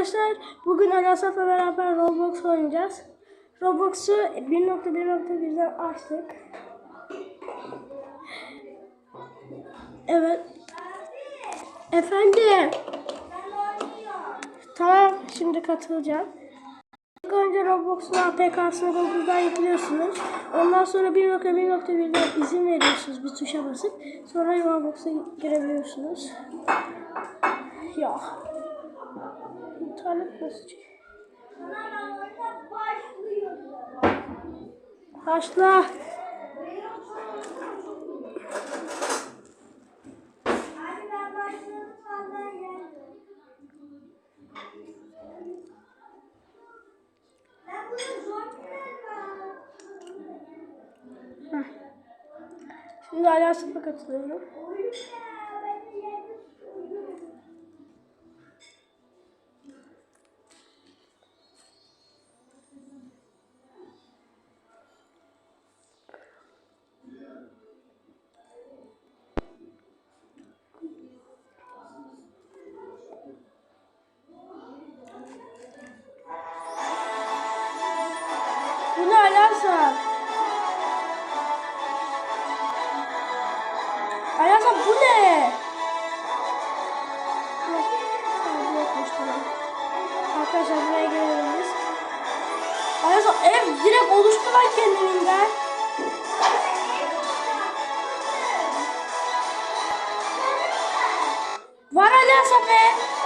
Arkadaşlar bugün Alasaf'la beraber Roblox oynayacağız. Roblox'u 1.1.1'den açtık. Evet. Efendim. Tamam şimdi katılacağım. İlk önce Roblox'un APK'sını Google'dan yüklüyorsunuz. Ondan sonra 1.1.1'den izin veriyorsunuz bir tuşa basıp. Sonra Roblox'a girebiliyorsunuz. Ya. Nasıl çek- Başla. Şimdi hala sıfır katılıyorum. Alaka bu ne? Arkadaşlar buraya gelebiliriz. Alaka ev direkt oluştu lan kendiliğinden. Var Alaka be.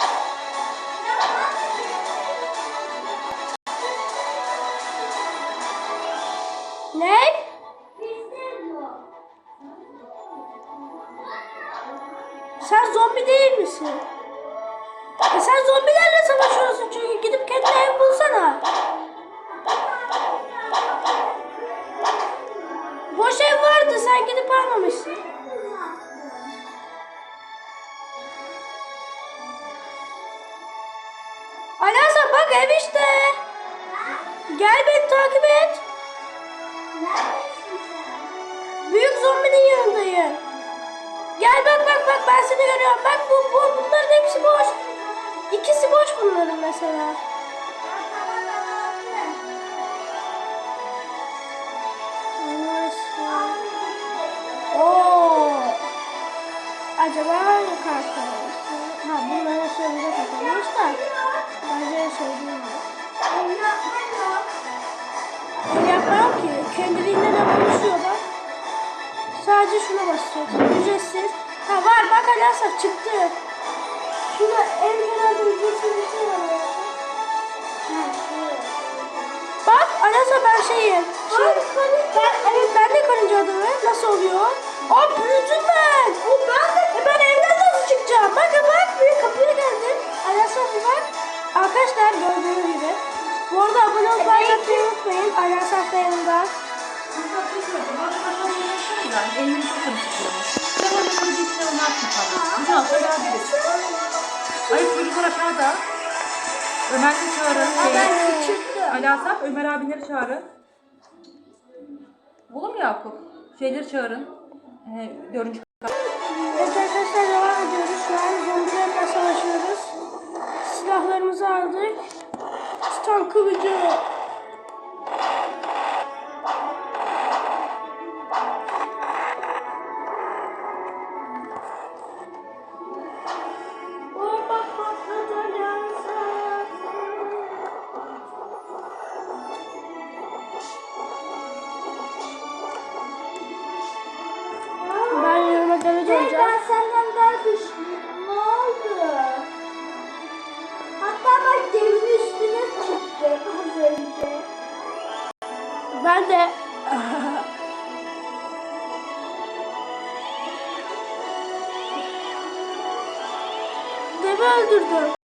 Zombi değil misin? E sen zombilerle savaşıyorsun çünkü gidip kendine ev bulsana. Boş ev vardı sen gidip almamışsın. Ben seni görüyorum. Bak bu, bu bunların hepsi boş. İkisi boş bunların mesela. Oo. Acaba hangi kartlar? Ha bunların sonunda takılmış da. Bence söyleyeyim. Ben yapmam ki. Kendiliğinden de bak. Sadece şuna basacaksın. Ücretsiz. Ha var bak Alasaf çıktı. Şurada en kenarda ücretsiz bir şey var. ya. Bak Alasaf ben şeyim. Şey, ben, evet ben de karınca adamı. Nasıl oluyor? Aa büyüdüm ben. O ben de. E, ben evden nasıl çıkacağım? Bak bak bir kapıya geldim. Alasaf bir bak. Arkadaşlar gördüğünüz gibi. Bu arada abone olup like atmayı unutmayın. Alasaf da yanında. Elini çok karıştırıyormuş. Olmaz mı falan? Güzel, beraberiz. Ay çocuklar aşağıda. Ömer de çağırın. Şey. Ali Asaf, Ömer abinleri çağırın. Oğlum Yakup. Şeyleri çağırın. Ee, dördüncü Evet arkadaşlar devam ediyoruz. Şu an zombilerle savaşıyoruz. Silahlarımızı aldık. Titan kılıcı. Devi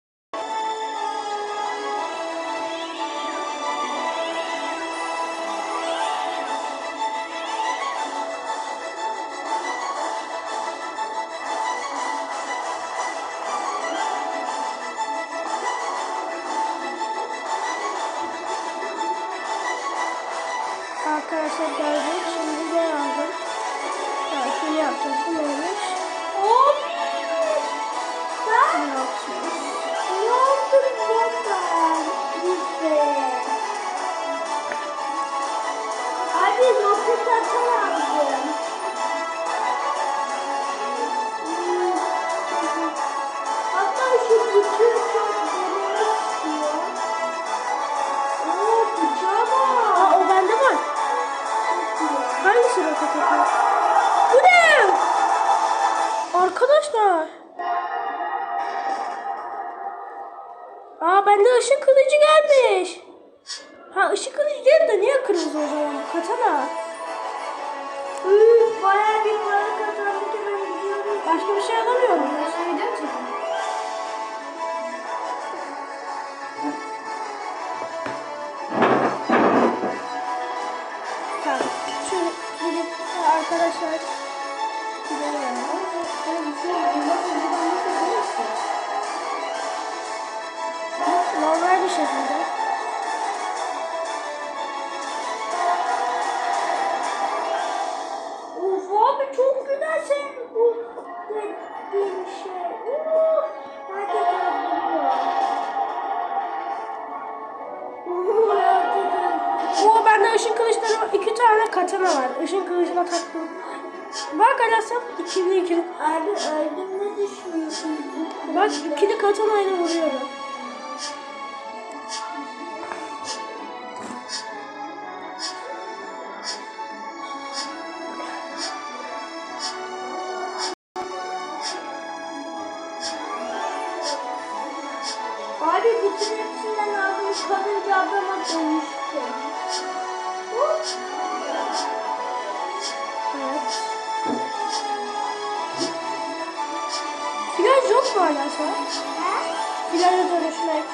Katana. Üf, bayağı bir para kazandık hemen gidiyoruz. Başka bir şey alamıyor mu? Aşağı gidiyor musun? Tane katana var. Işın kılıcına taktım. Bak Alasam ikili ikili. Abi öldüm ne düşünüyorsun? Bak ikili katanayla vuruyorum. Abi bütün hepsinden aldım kalınca adama dönüştü. Flash'a dönüşmek.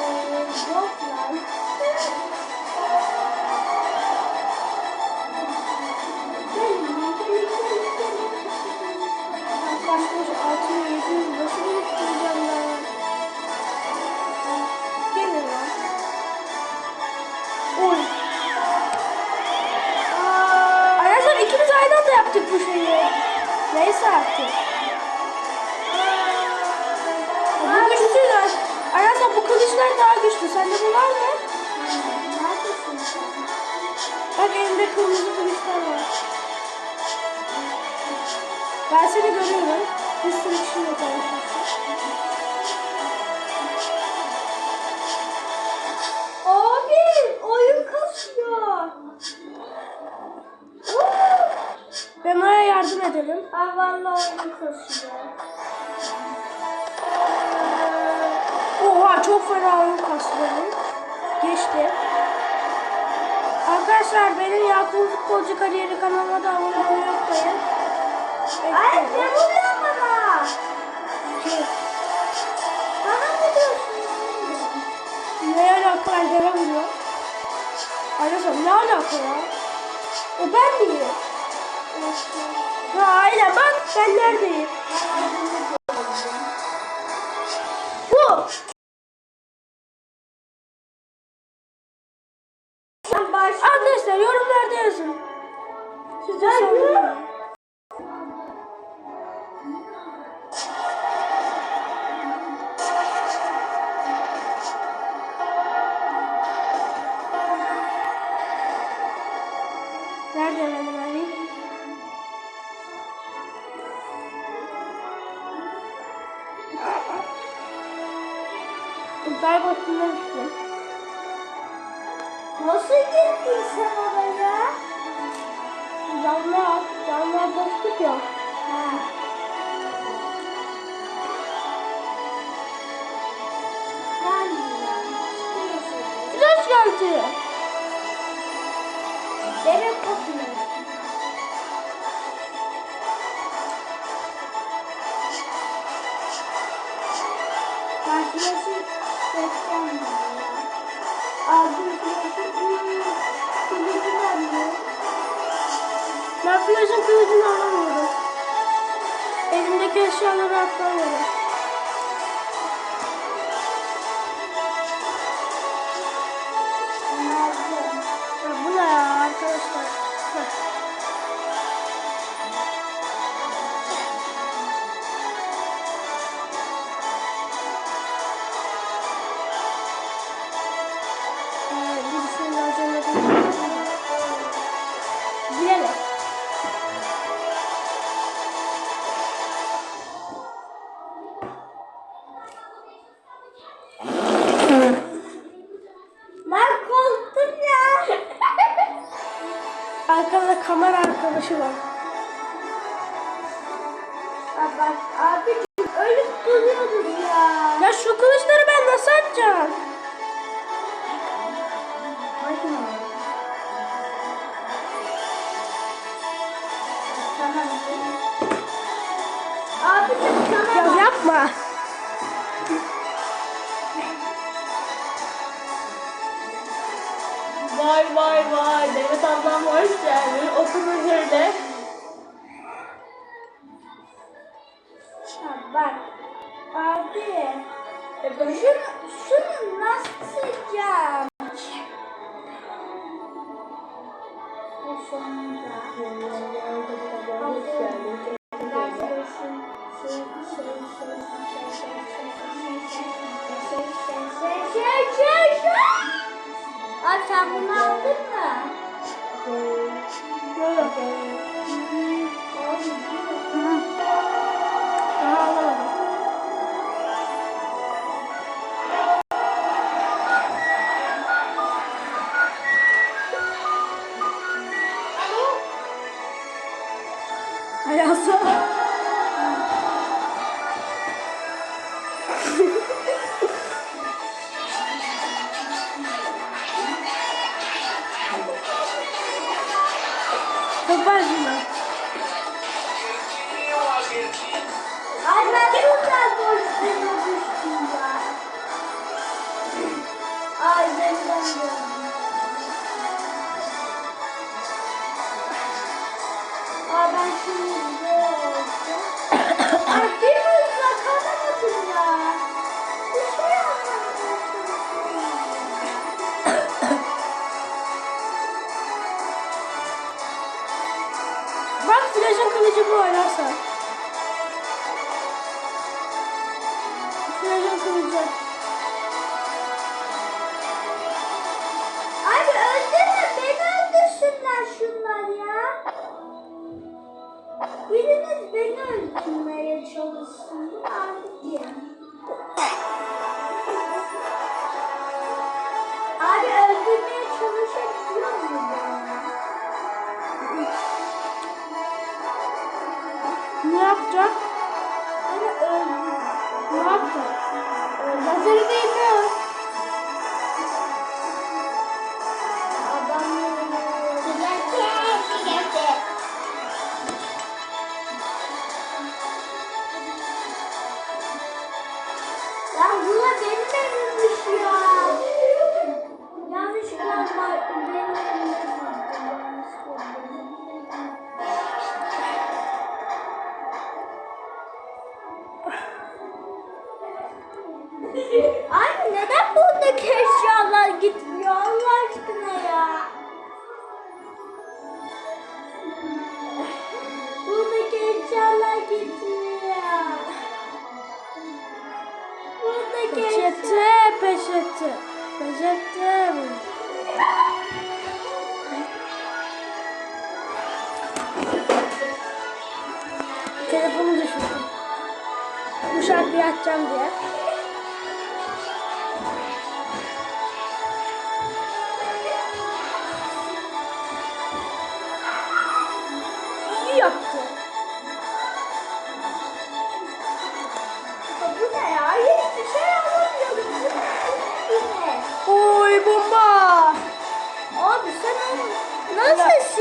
Ee, yok lan. Başlamış 600 700 nasıl biriktireceğim ben? Gelin lan. Oy. Arkadaşlar ikimiz aynı anda yaptık bu şeyi. Neyse artık. Güçlüler. Arkadaşlar bu kılıçlar daha güçlü. Sende bu var mı? Neredesin? Bak elimde kırmızı kılıçlar var. Ben seni görüyorum. Bir sürü kişiyle konuşuyorsun. Abi oyun kasıyor. Ben ona yardım edelim. Aa vallahi oyun kasıyor. Oha çok fena oyun kastı benim. Geçti. Arkadaşlar benim Yakup Futbolcu Kariyeri kanalıma da abone olmayı unutmayın. Ay ne vuruyor bana? Bana ne diyorsun? Ne alaka Alper'e vuruyor? Arkadaşlar ne alaka ya? O ben miyim? Ha aynen bak ben neredeyim? Bu. Ben baş... Arkadaşlar yorumlarda yazın. Size soruyorum. Nerede benim Ali? Boşluğuna düştüm. Nasıl gittin sen oraya? Canlar, canlar boşluk yok. Ha. Yani. Flash geldi. Arkadaşı var. Bak abi ölüp duruyoruz ya. şu kılıçları ben nasıl atacağım? Abicim sana Ya yapma. Vay vay vay. Demet ablam hoş geldin. Oturun şöyle. Ha, Bak. Abi. Şunu, şunu Abi sen bunu aldın Biriniz beni öldürmeye çalışsın. Abi. Abi öldürmeye çalışabiliyor mu bana? Ne yapacak? Abi öldür. Ne yapacak? Lazeri değmiyor. Adam Anne neden buradaki eşyalar gitmiyor Allah aşkına ya? Buradaki eşyalar gitmiyor. Buradaki. Peçete, peçete. Peçete. Telefonu düşürdüm. Bu şarkıyı açacağım diye.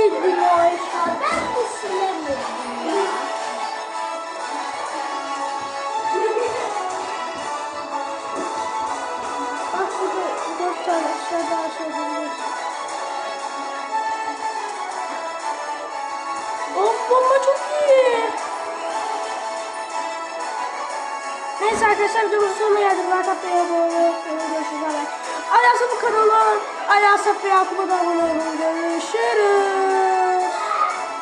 Nasıl sildin o eşya? Ben de silemedim. Bak burada dört tane aşağıda aşağıda. Of bomba çok iyi. Neyse arkadaşlar videomuzun sonuna geldik. Like atmayı, abone olmayı unutmayın. Kanalı. Alasaf ve Yakup'a da abone. Görüşürüz.